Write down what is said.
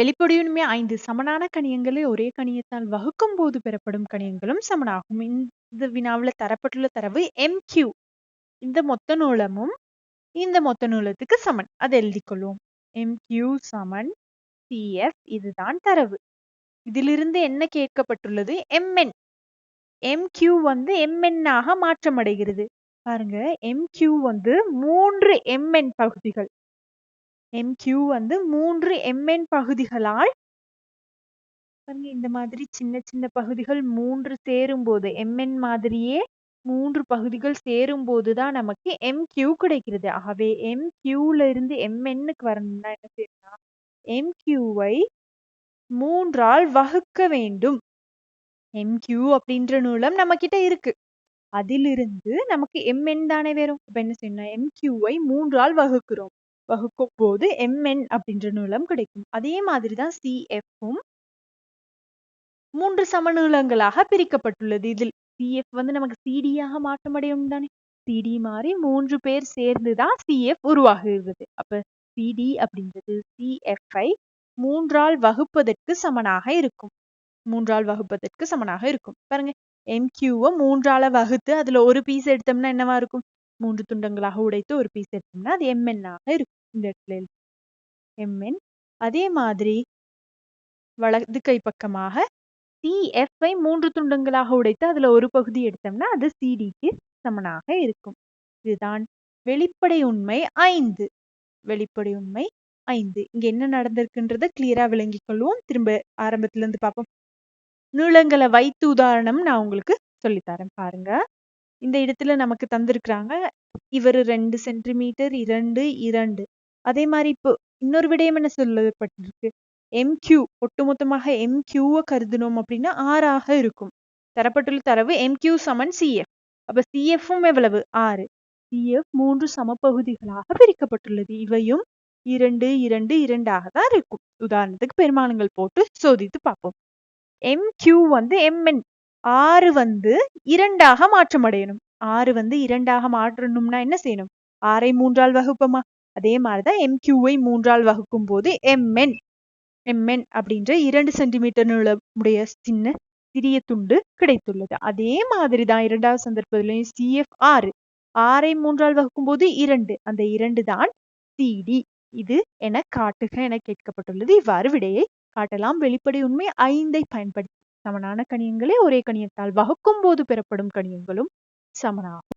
வெளிப்படையுண்மை ஐந்து சமனான கணியங்களை ஒரே கணியத்தால் வகுக்கும் போது பெறப்படும் கணியங்களும் சமனாகும். இந்த வினாவுல தரப்பட்டுள்ள தரவு MQ இந்த மொத்த நூலமும் இந்த மொத்த நூலத்துக்கு சமன். அதை எழுதிக் எம் MQ சமன் சிஎஃப் இதுதான் தரவு. இதிலிருந்து என்ன கேட்கப்பட்டுள்ளது? MN MQ வந்து எம்என்னாக மாற்றமடைகிறது. பாருங்க MQ வந்து மூன்று எம்என் பகுதிகள். MQ வந்து மூன்று MN பகுதிகளால் பாருங்க இந்த மாதிரி சின்ன சின்ன பகுதிகள் மூன்று சேரும் போது MN மாதிரியே மூன்று பகுதிகள் சேரும் போதுதான் நமக்கு MQ கிடைக்கிறது. ஆகவே MQல இருந்து MNக்கு வரணும்னா என்ன செய்யணும் MQவை மூன்றால் வகுக்க வேண்டும். MQ அப்படின்ற நூலம் நம்ம கிட்ட இருக்கு. அதிலிருந்து நமக்கு MN தானே வரும். இப்ப என்ன செய்யணும் MQவை மூன்றால் வகுக்கிறோம். வகுக்கும் போது எம்என் அப்படின்ற நூலம் கிடைக்கும். அதே மாதிரிதான் சிஎஃப்பும் மூன்று சமநூலங்களாக பிரிக்கப்பட்டுள்ளது. இதில் சிஎஃப் வந்து நமக்கு சிடியாக மாற்றமடையும் தானே? சிடி மாதிரி மூன்று பேர் சேர்ந்துதான் சிஎஃப் உருவாகுகிறது. அப்ப சிடி அப்படின்றது சிஎஃப்ஐ மூன்றால் வகுப்பதற்கு சமனாக இருக்கும். மூன்றால் வகுப்பதற்கு சமனாக இருக்கும். பாருங்க எம்கியூவை மூன்றால வகுத்து அதுல ஒரு பீஸ் எடுத்தோம்னா என்னவா இருக்கும்? மூன்று துண்டங்களாக உடைத்து ஒரு பீஸ் எடுத்தோம்னா அது எம்என்னாக இருக்கும். இந்த இடத்துல அதே மாதிரி வலது கை பக்கமாக சிஎஃப்ஐ மூன்று துண்டங்களாக உடைத்து அதுல ஒரு பகுதி எடுத்தோம்னா அது சிடிக்கு சமனாக இருக்கும். இதுதான் வெளிப்படை உண்மை ஐந்து. வெளிப்படை உண்மை ஐந்து. இங்க என்ன நடந்திருக்குன்றத கிளியரா விளங்கிக் கொள்வோம். திரும்ப ஆரம்பத்துல இருந்து பார்ப்போம். நீளங்களை வைத்து உதாரணம் நான் உங்களுக்கு சொல்லித்தரேன். பாருங்க. இந்த இடத்துல நமக்கு தந்திருக்கிறாங்க. இவர் ரெண்டு சென்டிமீட்டர் இரண்டு இரண்டு. அதே மாதிரி இப்போ இன்னொரு விடயம் என்ன சொல்லப்பட்டிருக்கு? எம்கியூ ஒட்டுமொத்தமாக எம்கியூவை கருதினோம் அப்படின்னா ஆறாக இருக்கும். தரப்பட்டுள்ள தரவு எம்கியூ சமன் சிஎஃப் அப்ப சிஎஃப்பும் எவ்வளவு? ஆறு. சிஎஃப் மூன்று சமப்பகுதிகளாக பிரிக்கப்பட்டுள்ளது. இவையும் இரண்டு இரண்டு இரண்டாக தான் இருக்கும். உதாரணத்துக்கு பெருமானங்கள் போட்டு சோதித்து பார்ப்போம். எம்கியூ வந்து எம்என் ஆறு வந்து இரண்டாக மாற்றமடையணும் ஆறு வந்து இரண்டாக மாற்றணும்னா என்ன செய்யணும்? ஆறை மூன்றால் வகுப்போமா? அதே மாதிரிதான் எம்கியூவை மூன்றால் வகுக்கும் போது எம்என் எம்என் அப்படின்ற இரண்டு சென்டிமீட்டர் நீளமுடைய சின்ன சிறிய துண்டு கிடைத்துள்ளது. அதே மாதிரிதான் இரண்டாவது சந்தர்ப்பத்திலையும் சிஎஃப் ஆறு ஆறை மூன்றால் வகுக்கும் போது இரண்டு. அந்த இரண்டு தான் சிடி இது என காட்டுக என கேட்கப்பட்டுள்ளது. இவ்வாறு விடையை காட்டலாம். வெளிப்படை உண்மை ஐந்தை பயன்படுத்தி சமனான கணியங்களே ஒரே கணியத்தால் வகுக்கும் போது பெறப்படும் கணியங்களும் சமனாகும்.